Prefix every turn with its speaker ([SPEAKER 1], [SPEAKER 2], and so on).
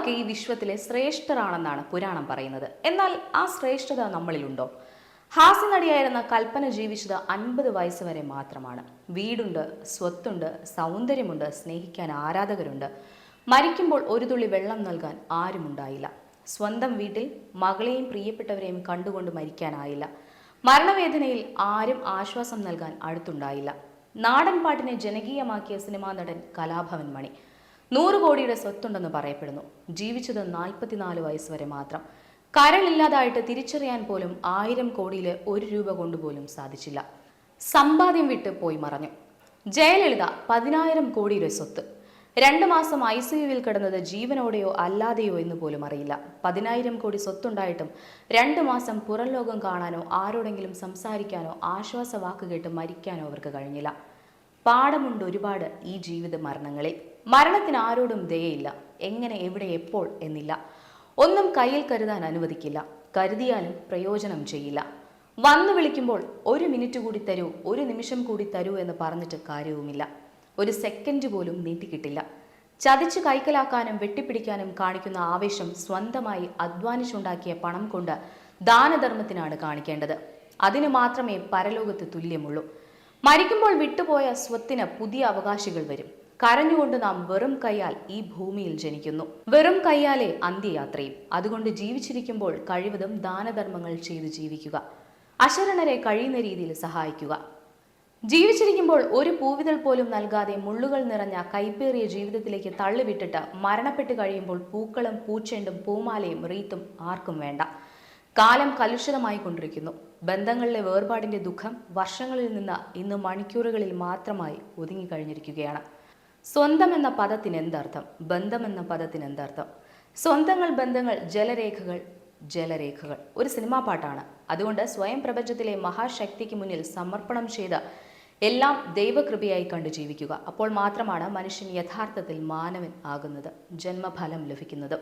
[SPEAKER 1] നമ്മളൊക്കെ ഈ വിശ്വത്തിലെ ശ്രേഷ്ഠരാണെന്നാണ് പുരാണം പറയുന്നത്. എന്നാൽ ആ ശ്രേഷ്ഠത നമ്മളിലുണ്ടോ? ഹാസ്യനടിയായിരുന്ന കൽപ്പന ജീവിച്ചത് അൻപത് വയസ്സ് വരെ മാത്രമാണ്. വീടുണ്ട് സ്വത്തുണ്ട് സൗന്ദര്യമുണ്ട് സ്നേഹിക്കാൻ ആരാധകരുണ്ട്. മരിക്കുമ്പോൾ ഒരു തുള്ളി വെള്ളം നൽകാൻ ആരുമുണ്ടായില്ല സ്വന്തം വീട്ടിൽ മകളെയും പ്രിയപ്പെട്ടവരെയും കണ്ടുകൊണ്ട് മരിക്കാനായില്ല. മരണവേദനയിൽ ആരും ആശ്വാസം നൽകാൻ അടുത്തുണ്ടായില്ല. നാടൻ പാട്ടിനെ ജനകീയമാക്കിയ സിനിമാ നടൻ കലാഭവൻ മണി. നൂറ് കോടിയുടെ സ്വത്തുണ്ടെന്ന് പറയപ്പെടുന്നു. ജീവിച്ചത് നാൽപ്പത്തിനാല് വയസ്സ് വരെ മാത്രം. കരളില്ലാതായിട്ട് തിരിച്ചറിയാൻ പോലും ആയിരം കോടിയിൽ ഒരു രൂപ കൊണ്ടുപോലും സാധിച്ചില്ല. സമ്പാദ്യം വിട്ട് പോയി മറഞ്ഞു. ജയലളിത പതിനായിരം കോടിയുടെ സ്വത്ത്. രണ്ട് മാസം ഐ സി യുവിൽ കിടന്നത് ജീവനോടെയോ അല്ലാതെയോ എന്ന് പോലും അറിയില്ല. പതിനായിരം കോടി സ്വത്തുണ്ടായിട്ടും രണ്ട് മാസം പുറം ലോകം കാണാനോ ആരോടെങ്കിലും സംസാരിക്കാനോ ആശ്വാസ വാക്ക് കേട്ട് മരിക്കാനോ അവർക്ക് കഴിഞ്ഞില്ല. പാഠമുണ്ട് ഒരുപാട് ഈ ജീവിത മരണങ്ങളിൽ. മരണത്തിന് ആരോടും ദയയില്ല. എങ്ങനെ എവിടെ എപ്പോൾ എന്നില്ല. ഒന്നും കയ്യിൽ കരുതാൻ അനുവദിക്കില്ല. കരുതിയാലും പ്രയോജനം ചെയ്യില്ല. വന്നു വിളിക്കുമ്പോൾ ഒരു മിനിറ്റ് കൂടി തരൂ ഒരു നിമിഷം കൂടി തരൂ എന്ന് പറഞ്ഞിട്ട് കാര്യവുമില്ല. ഒരു സെക്കൻഡ് പോലും നീട്ടിക്കിട്ടില്ല. ചതിച്ച് കൈക്കലാക്കാനും വെട്ടിപ്പിടിക്കാനും കാണിക്കുന്ന ആവേശം സ്വന്തമായി അധ്വാനിച്ചുണ്ടാക്കിയ പണം കൊണ്ട് ദാനധർമ്മത്തിനാണ് കാണിക്കേണ്ടത്. അതിനു മാത്രമേ പരലോകത്ത് തുല്യമുള്ളൂ. മരിക്കുമ്പോൾ വിട്ടുപോയ സ്വത്തിന് പുതിയ അവകാശികൾ വരും. കരഞ്ഞുകൊണ്ട് നാം വെറും കൈയാൽ ഈ ഭൂമിയിൽ ജനിക്കുന്നു. വെറും കൈയാലെ അന്ത്യയാത്രയും. അതുകൊണ്ട് ജീവിച്ചിരിക്കുമ്പോൾ കഴിവതും ദാനധർമ്മങ്ങൾ ചെയ്തു ജീവിക്കുക. അശരണരെ കഴിയുന്ന രീതിയിൽ സഹായിക്കുക. ജീവിച്ചിരിക്കുമ്പോൾ ഒരു പൂവിതൾ പോലും നൽകാതെ മുള്ളുകൾ നിറഞ്ഞ കൈപ്പേറിയ ജീവിതത്തിലേക്ക് തള്ളിവിട്ടിട്ട് മരണപ്പെട്ട് കഴിയുമ്പോൾ പൂക്കളും പൂച്ചെണ്ടും പൂമാലയും റീത്തും ആർക്കും വേണ്ട. കാലം കലുഷിതമായി കൊണ്ടിരിക്കുന്നു. ബന്ധങ്ങളിലെ വേർപാടിന്റെ ദുഃഖം വർഷങ്ങളിൽ നിന്ന് ഇന്ന് മണിക്കൂറുകളിൽ മാത്രമായി ഒതുങ്ങിക്കഴിഞ്ഞിരിക്കുകയാണ് സ്വന്തം എന്ന പദത്തിന് എന്തർത്ഥം ബന്ധം എന്ന പദത്തിന് എന്തർത്ഥം സ്വന്തങ്ങൾ ബന്ധങ്ങൾ ജലരേഖകൾ ജലരേഖകൾ. ഒരു സിനിമാ പാട്ടാണ്. അതുകൊണ്ട് സ്വയം പ്രപഞ്ചത്തിലെ മഹാശക്തിക്ക് മുന്നിൽ സമർപ്പണം ചെയ്ത എല്ലാം ദൈവകൃപയായി കണ്ടു ജീവിക്കുക. അപ്പോൾ മാത്രമാണ് മനുഷ്യൻ യഥാർത്ഥത്തിൽ മാനവൻ ആകുന്നത് ജന്മഫലം ലഭിക്കുന്നത്.